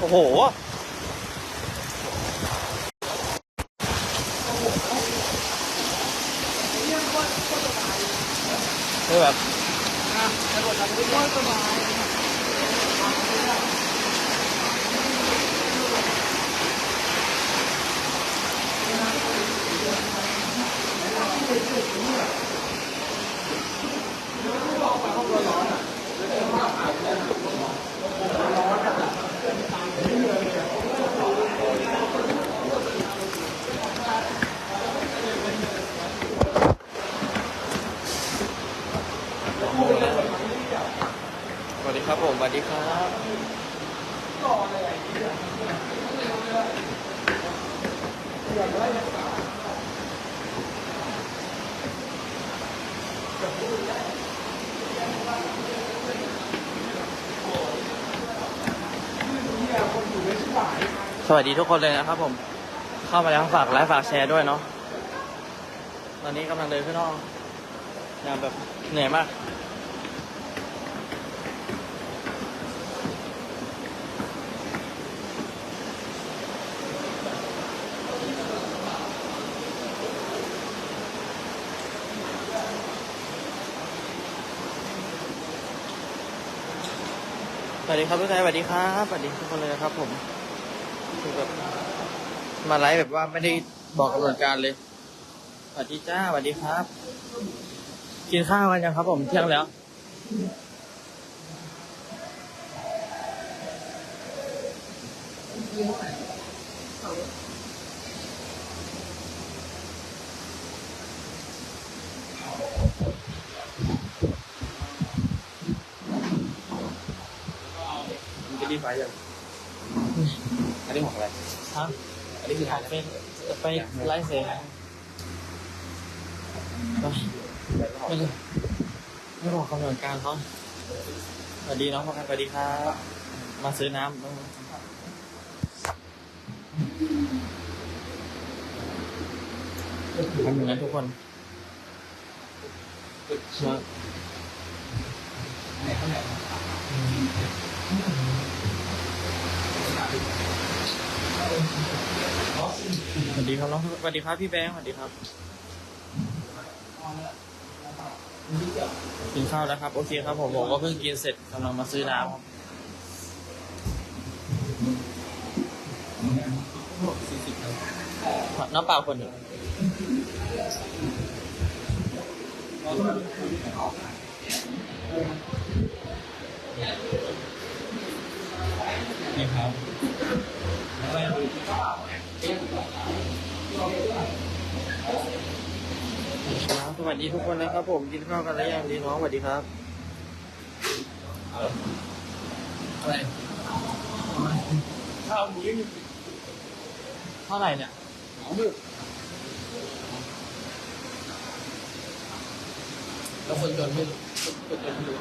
โอ้โห คือแบบสวัสดีครับผมสวัสดีครับ สวัสดีทุกคนเลยนะครับผม เข้ามาแล้วฝากไลค์ฝากแชร์ด้วยเนาะตอนนี้กำลังเดินขึ้นห้องงานแบบเหนื่อยมาก สวัสดีครับทุกท่านสวัสดีครับสวัสดีทุกคนเลยนะครับผม คือแบบมาไลฟ์แบบว่าไม่ได้บอกกำหนดการเลยสวัสดีจ้าสวัสดีครับ กินข้าวกันยังครับ ผมเที่ยงแล้วมันจะรีบไปยัง อันนี้ของอะไรครับอันนี้คือถ่ายเป็นจะไปไลฟ์เสร็จไปไม่เลยไม่บอกกำหนดการเขาสวัสดีน้องพอกันสวัสดีครับ มาซื้อน้ำทำอย่างนั้นทุกคนมา วัสดีครับน้องสวัสดีครับพี่แบงค์สวัสดีครับกินข้าวแล้วครับ โอเคครับผมผมก็เพิ่งกินเสร็จกำลังมาซื้อน้ำครับน้ำเปล่าคนหนึ่งนี่ครับ ครับส วัสดีทุกคนนะครับผมกินข้าวกันแล้วยังดีน้องสวัสดีครับอะไรข้าวหมูยังอยู่เท่าไหร่เนี่ยหมูแล้วคนจนไม่คนจนไม่รู้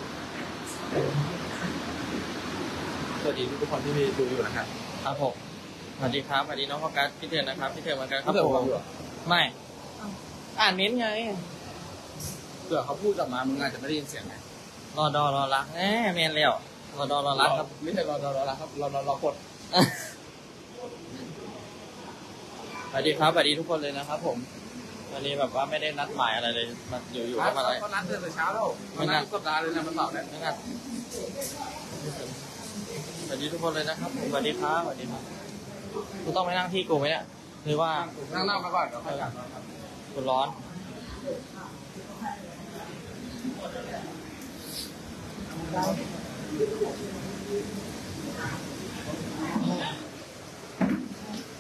สวัสดีทุกคนที่ดูอยู่นะครับครับผมสวัสดีครับสวัสดีน้องโฟกัสพี่เถื่อนนะครับพี่เถื่อนเหมือนกันครับพี่เถื่ผอนมฟังอยู่เหรอไม่ อ่านเม้นต์ไง เผื่อเขาพูดออกมามึงอาจจะไม่ได้ยินเสียงไงรอดอรอรักแหมเมนแล้วรอดอรอรักครับไม่ใช่รอรอรอรอครับรอรอรอกดสวัสดีครับสวัสดีทุกคนเลยนะครับผมวันนี้แบบว่าไม่ได้นัดหมายอะไรเลยมาอยู่ๆก็มาอะไรก็นัดเดือนแต่เช้าแล้วมันนัดทุกสัปดาห์เลยนะมันเสาร์เนี่ยนะครับสวัสดีทุกคนเลยนะครับผมสวัสดีครับสวัสดีครับกูต้องไปนั่งที่กูไหมเนี่ยหรือว่านั่งนั่งมาก่อนเดี๋ยวค่อยกลับครับกูร้อน ส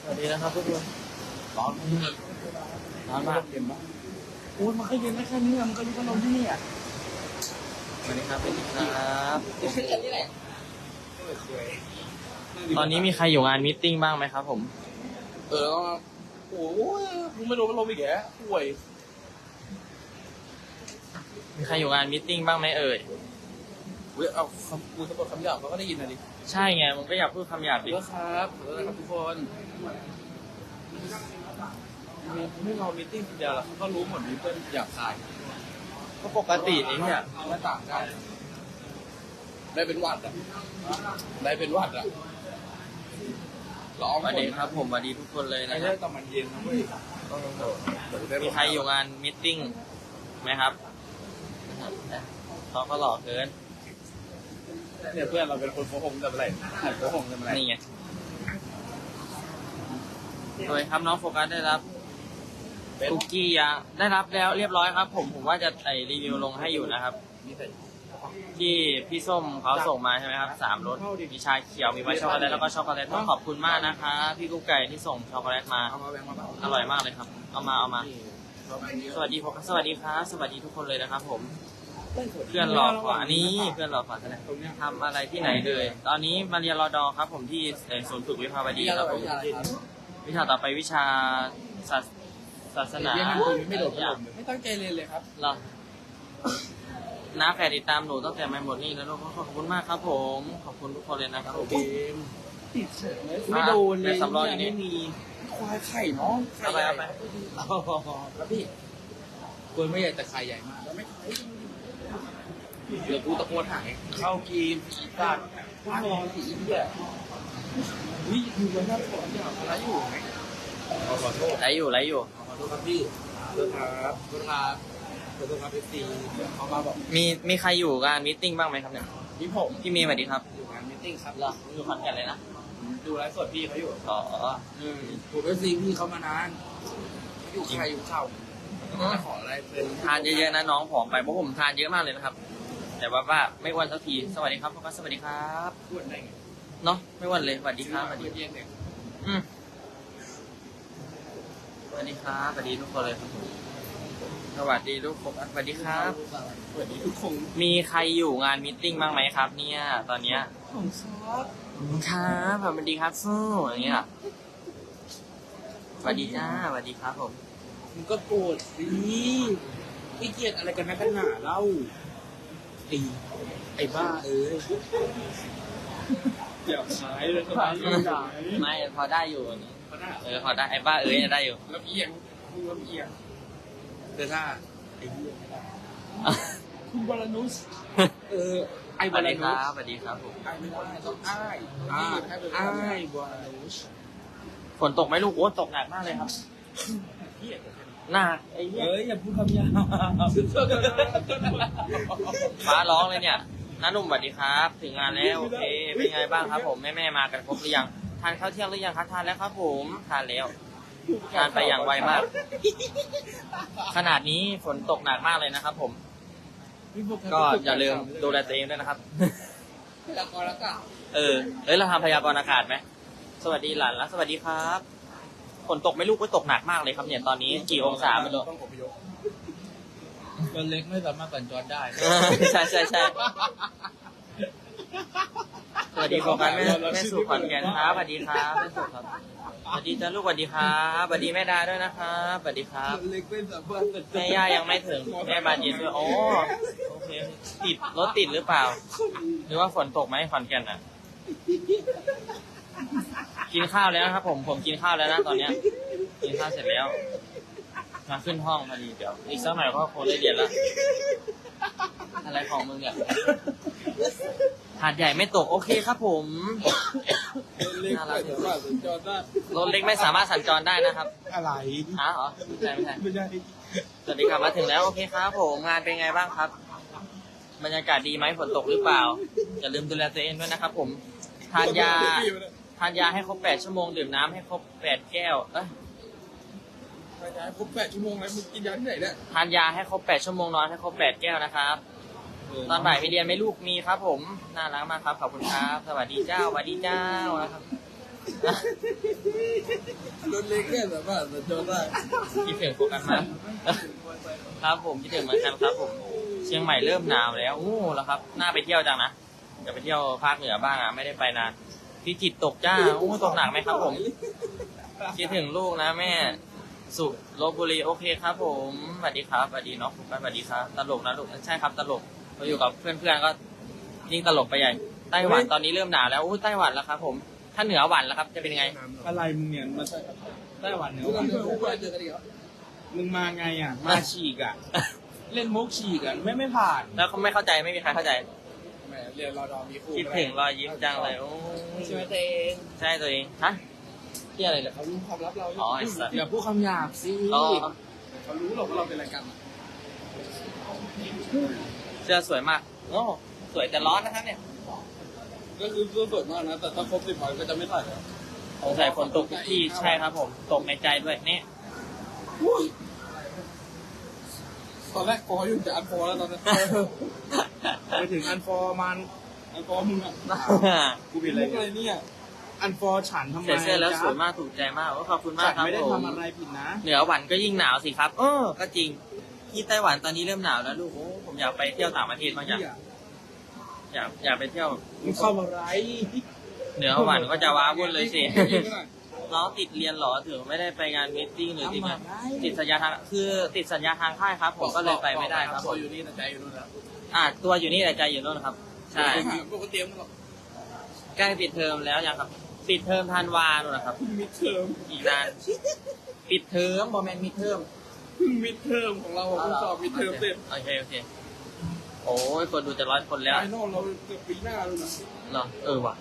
วัสดีนะครับทุกคนร้อนร้อนมากเย็นปะโอ้ยมันก็เย็นไม่แค่นี้มันก็รู้ว่าเราที่นี่อะสวัสดีครับสวัสดีครับนี่แหละตอนนี้มีใครอยู่งานมิทติ้งบ้างไหมครับผม เออแล้วโอ้ยมึงไม่รู้มันลมอีกแกป่วย มีใครอยู่งานมิทติ้งบ้างไหมเอ่ย อุ้ยเอาคำกูสะกดคำหยาบเขาก็ได้ยินนะดิใช่ไงมึงก็อยากพูดคำหยาบขอดิ โทษครับขอโทษนะครับทุกคนไม่เรามีติ้งทีเดียวแล้วเขาก็รู้หมดมีเพื่อนอยากตายก็ปกตินี่เนี่ยไม่ต่างกันได้เป็นหวัดอะได้เป็นหวัดอะร้องสวัสดีครับ ผมสวัสดีทุกคนเลยไอ้นะคเรื่รัอบงตอนมันเย็นนะเว้ยมีใครอยู่งานมิทติ้งไหมครับ เขาก็หล่อเกินเนี่ยเพื่อนเราเป็นคนโกหกแต่เมื่อไหร่หัดโกหกแต่เมื่อไหร่นี่ไงโดยครับน้องโฟกัสได้รับเป็นคุกกี้ยาได้รับแล้วเรียบร้อยครับ ผมผมว่าจะใส่รีวิวลงให้อยู่นะครับนี่ใส่ที่พี่ส้มเขาส่งมาใช่ไหมครับสามรสมีชาเขียวมีไวท์ช็อกโกแลตแล้วก็ช็อกโกแลตต้องขอบคุณมากนะคะ พี่กุ๊กไก่ที่ส่งช็อกโกแลตมาเอามาแบ่งมาบ้างอร่อยมากเลยครับ เอามาเอามาเราไม่มี สวัสดีผมสวัสดีครับ สวัสดีทุกคนเลยนะครับ ผม เพื่อนหลอกกว่านี้ เพื่อนหลอกกว่าแสดงตรงเนี้ยทำอะไรที่ไหนเลย ตอนนี้มาเรียนรอดอครับ ผมที่เอ่อศูนย์ฝึกวิภาวดีครับผมวิชาต่อไปวิชาศาสศาสนาเรียนนั่งตรงนี้ไม่โดดถล่มเลยไม่ตั้งใจเรียนเลยครับเหรอน้าแฝดติดตามหนูตั้งแต่ไม่หมดนี่แล้วลูกขอบคุณมากครับ ผม ขอบคุณทุกคนเลยนะครับผมเกมติดเฉยไม่โดนเลยเป็นสำรองอยู่นี่ไม่มี ควายไข่น้องไข่เอาไปใหญ่เอาไปครับพี่ควรไม่ใหญ่แต่ไข่ใหญ่มากแล้วไม่เดี๋ยวกูตะโกนหายเข้ากีมอีสัตว์ว่างรอสีเหี้ยวิอยู่บนหน้าฝนอย่างอะไรอยู่ไหมขอโทษไหลอยู่ไหลอยู่ขอโทษครับพี่ขอโทษครับขอโทษครับขอโทษครับเอฟซีเขามาบอกมีมีใครอยู่งานมิทติ้งบ้างไหมครับเนี่ยพี่ผมพี่เมย์สวัสดีครับอยู่งานมิทติ้งครับเหรออยู่ขอนแก่นเลยนะ ดูไลฟ์สดพี่เขาอยู่อ๋ออืมผมเอฟซีพี่เขามานานอยู่ใครอยู่เช่าจะขออะไรเป็นทานเยอะๆนะน้องผอมไปเพราะผมทานเยอะมากเลยนะครับ แต่ว่าว่าไม่อ้วนสักทีสวัสดีครับพ่อครับสวัสดีครับพูดได้ไงเนาะไม่อ้วนเลยสวัสดีครับสวัสดีเย็นเนี่ยอืมสวัสดีครับสวัสดีทุกคนเลยครับผมสวัสดีทุกคนสวัสดีครับสวัสดีทุกคนมีใครอยู่งานมิทติ้งบ้างไหมครับ เนี่ยตอนเนี้ยของซอส ครับสวัสดีครับสู้อย่างเงี้ยสวัสดีจ้าสวัสดีครับผมมึงก็โกรธสิไอ้เกลียดอะไรกันนักกันหนาเล่าไอ้ไอ้บ้าเอ้ยอย่าขายเลยขายเลยขายไม่พอได้อยู่ขนาดเออพอได้ไอ้บ้าเอ้ยได้อยู่ลำเอียงมึงลำเอียงเดท่าไอ้เหี้ยคุณบาลานุสเออ ไอ้สบาวัสลาดีคนุรัสบสวัสดีครับผมไอ้ไม่ได้ต้องอ้ายอ้ายอ้ายบาลานุสฝนตกไหมลูกโอ้ตกหนักมากเลยครับเหี้ยหนักไอ้เหี้ยเอ้ยอย่าพูดคำหยาบฟ้าร้องเลยเนี่ยน้าหนุ่มสวัสดีครับ ถึงงานแล้วโอเคเป็นไงบ้างครับ ผมแม่แม่ๆมากันครบหรือยังทานข้าวเที่ยงหรือยังครับทานแล้วครับ ผมทานแล้วทานไปอย่างไวมาก ขนาดนี้ฝนตกหนักมากเลยนะครับ ผม ก็อย่าลืมดูแลตัวเองด้วยนะครับแล้วก็แล้วก็เออ เฮ้ย เราทำพยากรณ์อากาศไหม สวัสดีหลานแล้วสวัสดีครับ ฝนตกไหม่ลูกก็ตกหนักมากเลยครับเนี่ยตอนนี้กี่องศาไม่รู้ ต้องอพยพตัวเล็กไม่สามารถสัญจรได้เออใช่ใช่ใช่ สวัสดีโฟกัสแม่แม่สุขอนแกนครับสวัสดีครับแม่สุครับสวัสดีจ้าลูกสวัสดีครับสวัสดีแม่ดาด้วยนะครับสวัสดีครับเล็กไม่สาแม่ย่ายังไม่ถึงแม่บานเย็นด้วยโอ้โอเคติดรถติดหรือเปล่า หรือว่าฝนตกไหมขอนแก่นอะ กินข้าวแล้วนะครับ ผมผมกินข้าวแล้วนะตอนเนี้ย กินข้าวเสร็จแล้ว มาขึ้นห้องพอดีเดี๋ยวอีกสักหน่อยก็คงได้เรียนแล้ว อะไรของมึงเนี่ยหาดใหญ่ไม่ตกโอเคครับผมตัวเล็กไม่สามารถสัญจรได้ รถเล็กไม่สามารถสัญจรได้นะครับอะไรอ้าวเหรอไม่ใช่ไม่ใช่ ไม่ได้สวัสดีครับมาถึงแล้วโอเคครับผมงานเป็นไงบ้างครับ บรรยากาศดีไหมฝนตกหรือเปล่าอย่าลืมดูแลตัวเองด้วยนะครับผมทานยา ทานยาให้ครบแปดชั่วโมง ดื่มน้ำให้ครบแปดแก้ว เอ้ย ไปย้ายครบแปดชั่วโมงแล้วมึงกินยาที่ไหนเนี่ยทานยาให้ครบแปดชั่วโมงนอนให้ครบแปดแก้วนะครับ ตอนบ่ายมีเรียนไหมลูกมีครับผม น่ารักมากครับ ขอบคุณครับ สวัสดีเจ้าสวัสดีเจ้านะครับรถเล็กเนี่ยสามารถสัญจรได้คิดถึงโฟกัสมากครับผมคิดถึงเหมือนกันครับผม เชียงใหม่เริ่มหนาวแล้วโอ้แล้วครับ น่าไปเที่ยวจังนะจะไปเที่ยวภาคเหนือบ้างอะไม่ได้ไปนานพิจิตรตกจ้าโอ้ตกหนักไหมครับผม คิดถึงลูกนะแม่ สุลบบุรีโอเคครับ ผมสวัสดีครับสวัสดีน้องโฟกัสสวัสดีครับตลกนะลูกใช่ครับตลกเราอยู่กับเพื่อนๆก็ยิ่งตลกไปใหญ่ไต้หวันตอนนี้เริ่มหนาวแล้วโอ้ไต้หวันแล้วครับผมถ้าเหนือหวันแล้วครับจะเป็นยังไงอะไรมึงเนี่ยมาไต้หวันเนี่ยทุกคนเจอคู่เจอกันอีกแล้วมึงมาไงอะ มาฉีกอะ เล่นมุกฉีกอะไม่ไม่ผ่าน แล้วเขาไม่เข้าใจไม่มีใครเข้าใจแหมเรียนรอดอมีคู่คิดถึงรอยยิ้มจังเลยโอ้ใช่ไหมตัวเองใช่ตัวเองฮะ ที่อะไรเนี่ยเขารู้ความลับเราอ๋อไอ้สัตว์ อย่าพูดคำหยาบสิอ๋อเขารู้หรอกว่าเราเป็นอะไรกันอะเสื้อสวยมากโอ้สวยแต่ร้อนนะครับเนี่ย ก็คือเสื้อสวยมากนะ แต่ถ้าครบสิบวันก็จะไม่ใส่แล้วสงสัยฝนตกทุกที่ใช่ครับผม ตกในใจด้วยนี่อุ้ยตอนแรกฟออยู่จะอันฟอแล้วตอนนี้ไปถึงอันฟอร์มันอันฟอมึงอะกูผิดอะไรมุกอะไรเนี่ยเนี่ย อันฟอร์ฉันทำไมใส่เสื้อแล้วจ๊ะสวยมากถูกใจมากโอ้ขอบคุณมาฉักนครับไม่ได้ผมทำอะไรผิดนะ เหนือหวันก็ยิ่งหนาวสิครับ เออ ก็จริง ที่ไต้หวันตอนนี้เริ่มหนาวแล้วลูกโอ้ผมอยากไปเที่ยวต่างประเทศบ้างอยากอยากอยากไปเที่ยวมึงเข้ามาไร เหนือหวันก็จะว้าวุ่นเลยสิน้องติดเรียนเหรอถึงไม่ได้ไปงานมีตติ้งหรือติดงานติดสัญญาทางคือติดสัญญาทางค่ายครับ ผมก็เลยไปไม่ได้ครับฟออยู่นี่แต่ใจอยู่นู่นแล้วอ่าตัวอยู่นี่แต่ใจอยู่โน่นครับ ใช่ปกติเตรียมกันหรอกใกล้ปิดเทอมแล้วยังครับ ปิดเทอมธันวาโน่นนะครับมิดเทอมอีกนาน ปิดเทอมบอแมนมิดเทอมเพิ่งมิดเทอมของเราเพิ่งสอบมิดเทอมเสร็จโอเคโอเค โอ้ยคนดูจะร้อยคนแล้วไฟนอลเราเกือบปีหน้าแล้วนะเหรอเออว่ะ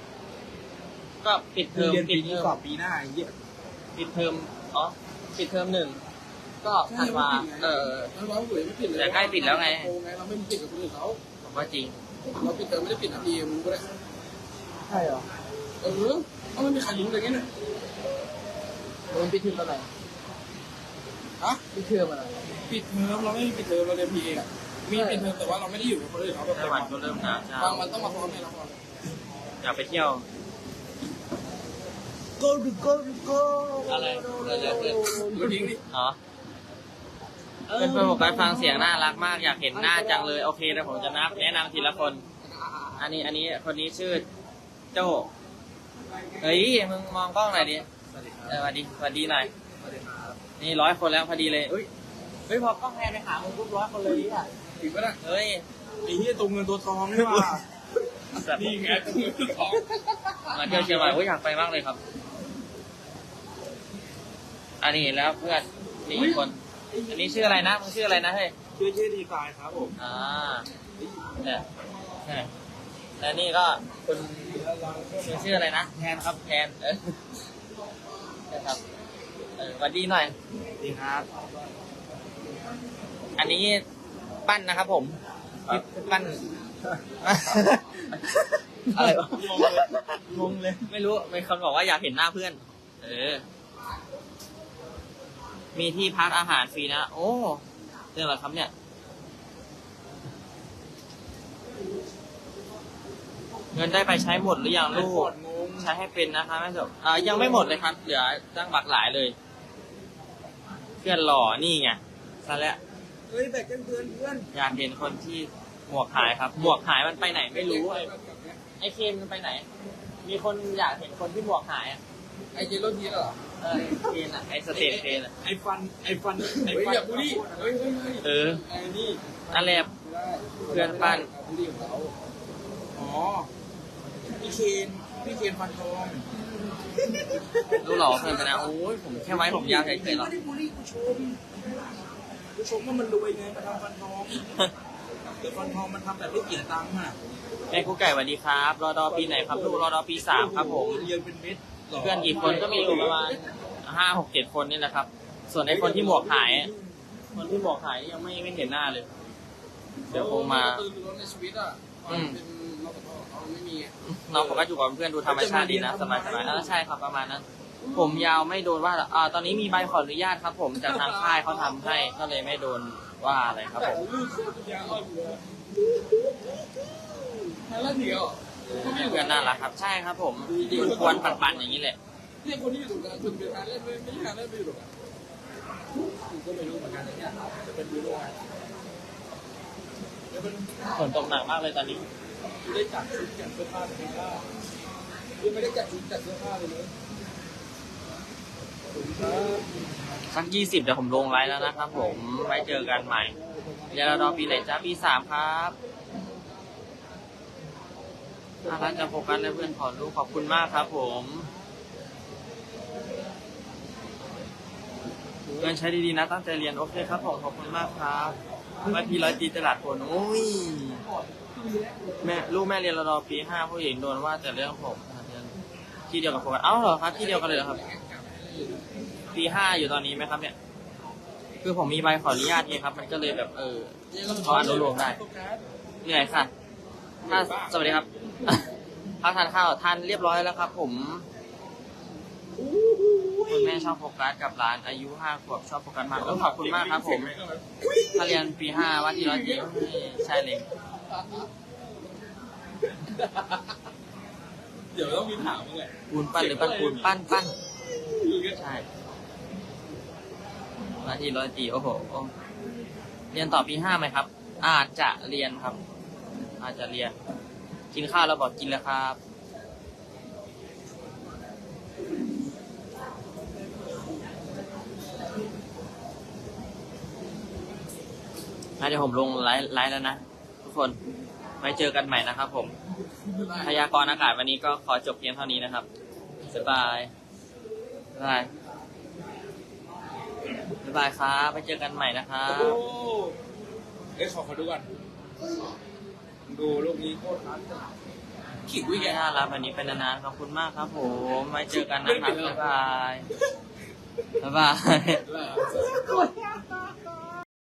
ก็ปิดเทคืออมเรียนปิปีดเทนี้อมสอบปีหน้าไอ้เหี้ยปิดเทอมอ๋อปิดเทอมหนึ่งก็ธันวาเออธันวาสวยไม่ผิดเลยแต่ใกล้ปิดแล้วไง โกไงเราไม่มีปิดกับคนอื่นเขาผมว่าจริง เราปิดแต่ไม่ได้ปิดนาทีมึงก็ได้ใช่เหรอเออ เอาไม่มีใครรู้เลยไงเนี่ยมันปิดเทอมอะไรฮะปิดเทอมอะไรปิดเทอมเราไม่มีปิดเทอมเราเรียนพีเอะมีปิดเทอมแต่ว่าเราไม่ได้อยู่กับคนอื่นเขาแบบไต้หวันก็เริ่มหนาวจ้าบางวันต้องมาพร้อมในละครอยากไปเที่ยว go to go to go อะไรอะไรเกิดเมื่อกี้นี่อ๋อเป็นเพื่อนผมไปฟังเสียงน่ารักมากอยากเห็นหน้าจังเลยโอเคเดี๋ยวผมจะนับแนะนำทีละคน อันนี้อันนี้คนนี้ชื่อโจ้ เฮ้ยมึงมองกล้องหน่อยดิเออสวัสดีสวัสดีหน่อยนี่ร้อยคนแล้วพอดีเลยอุ้ยเฮ้ยพอกล้องแพนไปหามึงปุ๊บร้อยคนเลยอะถึงก็ได้เฮ้ยไอ้เหี้ยตัวเงินตัวทองนี่หว่านี่ไงคือของมาเที่ยวเชียงใหม่โอ้ยอยากไปมากเลยครับ อันนี้แล้วเพื่อนนี่อีกคน อันนี้ชื่ออะไรนะมึงชื่ออะไรนะเฮ้ย ชื่อชื่อดีไซน์ครับผมอ่าเนี่ยเนี่ยและนี่ก็คุณคุณ ชื่ออะไรนะแทนครับแทนเออนะครับเออสวัสดีหน่อยดีครับ อันนี้ปั้นนะครับผมที่ปั้นอะไรวะงงเลยงงเลย ไม่รู้มีคนบอกว่าอยากเห็นหน้าเพื่อน เออ มีที่พักอาหารฟรีนะ โอ้เรื่องอะไรครับเนี่ย เงินได้ไปใช้หมดหรือยังลูกงงใช้ให้เป็นนะคะแม่สมอ่ายังไม่หมดเลยครับ เหลือตั้งบักหลายเลยเพื่อนหล่อนี่ไงซะแล้วเฮ้ยแบกกันเพื่อนเพื่อนอยากเห็นคนที่หมวกหายครับ หมวกหายมันไปไหนไม่รู้ไอ้ไอ้เคนมันไปไหน มีคนอยากเห็นคนที่หมวกหายอะไอเจโรทีเหรอเออไอ้เคนอะไอ้สเตทเคนอะไอ้ฟันไอ้ฟันไอ้เฮ้ยฟันอย่าบูลลี่เฮ้ยเฮ้ยเฮ้ยเออไอ้นี่นั่นแหละไม่ได้เพื่อนปั้นบูลลี่ของเขาอ๋อ พี่เคนพี่เคนฟันทองรู้หรอเพื่อนไปนะโอ้ยผมแค่ไว้ผมยาวเฉยๆหรอกไม่ได้บูลลี่กูชมกูชมว่ามันรวยไงมาทำฟันทองแต่ฟันทองมันทำแบบไม่เกี่ยตังค์อะแม่กุ๊กไก่สวัสดีครับรอดอปีไหนครับลูกรอดอปีสามครับผมเรียนเป็นเม็ดหรเพื่อนกี่คนก็มีอยู่ประมาณห้าหกเจ็ดคนนี่แหละครับ ส่วนไอ้คนที่หมวกหายอะคนที่หมวกหายยังไม่ไม่เห็นหน้าเลย เดี๋ยวคงมาตื่นรถในชีวิตอะอืมเป็ นรปภเขาไม่มีไงน้องผมก็อยู่กับเพื่อนดูธรรมชาติดีนะสบายสบายๆเออใช่ครับประมาณนั้น ผมยาวไม่โดนว่าอ่าตอนนี้มีใบขออนุญาตครับ ผมจากทางค่ายเขาทำให้ก็เลยไม่โดนว่าอะไรครับผมลูกเสื้อปัญญาอ่อนเลยแล้วเดี๋ยวเพื่อนน่ารักครับ ใช่ครับผมควรปั่นๆอย่างนี้แหละเนี่ยคนที่อยู่ตรงกลางคุณเป็นการเล่นไม่ไม่ใช่การเล่นไปอยู่ตรงกลางกูก็ไม่รู้เหมือนกันนะเนี่ยจะเป็นยูโรไงเดี๋ยวเป็นฝนตกหนักมากเลยตอนนี้ ได้จัดชุดจัดเสื้อผ้าเป็นผ้ายังไม่ได้จัดชุดจัดเสื้อผ้าเลยเลยครับสักยี่สิบเดี๋ยวผมลงไลน์แล้วนะครับผม ไว้เจอกันใหม่เดี๋ยวเรารอปีไหนจ้าปีสามครับน่ารักจะโฟกัสเลยเพื่อนขอรู้ขอบคุณมากครับผมเงินใช้ดีๆนะตั้งใจเรียนโอเคครับผมขอบคุณมากครับไว้พี่ร้อยตีตลาดผลโอ้ย แม่ลูกแม่เรียนรอปีห้าผู้หญิงโดนว่าแต่เรื่องผมเรียนที่เดียวกับโฟกัสเอ้าเหรอครับ ที่เดียวกันเลยเหรอครับ ปีห้าอยู่ตอนนี้ไหมครับ เนี่ย คือผมมีใบขออนุญาตไงครับ มันก็เลยแบบเออขออนุโลมได้เหนื่อยค่ะถ้าสวัสดีครับพักทานข้าวทานเรียบร้อยแล้วครับ ผมคุณแม่ชอบโฟกัสกับร้านอายุห้าขวบชอบโฟกัสมากเออขอบคุณมากครับ ผมถ้าเรียนปีห้าว่าที่ร้อยจีใช่เลย เดี๋ยวต้องมีถามมึงไงปูนปั้นหรือปั้นปูนปั้นปั้นใช่ว่าที่ร้อยจีโอ้โห เรียนต่อปีห้าไหมครับ อาจจะเรียนครับ อาจจะเรียน กินข้าวแล้วบอกกินแล้วครับนะเดี๋ยวผมลงไลฟ์ไลฟ์แล้วนะทุก คนไว้เจอกันใหม่นะครับผม พยากรณ์อากาศวันนี้ก็ขอจบเพียงเท่านี้นะครับบ๊ายบายบ๊ายบายบ๊ายบายครับไปเจอกันใหม่นะครัโอ้บเอ้ยขอขอดูก่อนดูรูปนี้โคตรรักขิงวิวิแกแกน่ารักแบบนี้เป็นนานๆขอบคุณมากครับผมไว้เจอกันนะครับบ๊ายบายบ๊ายบายด้วย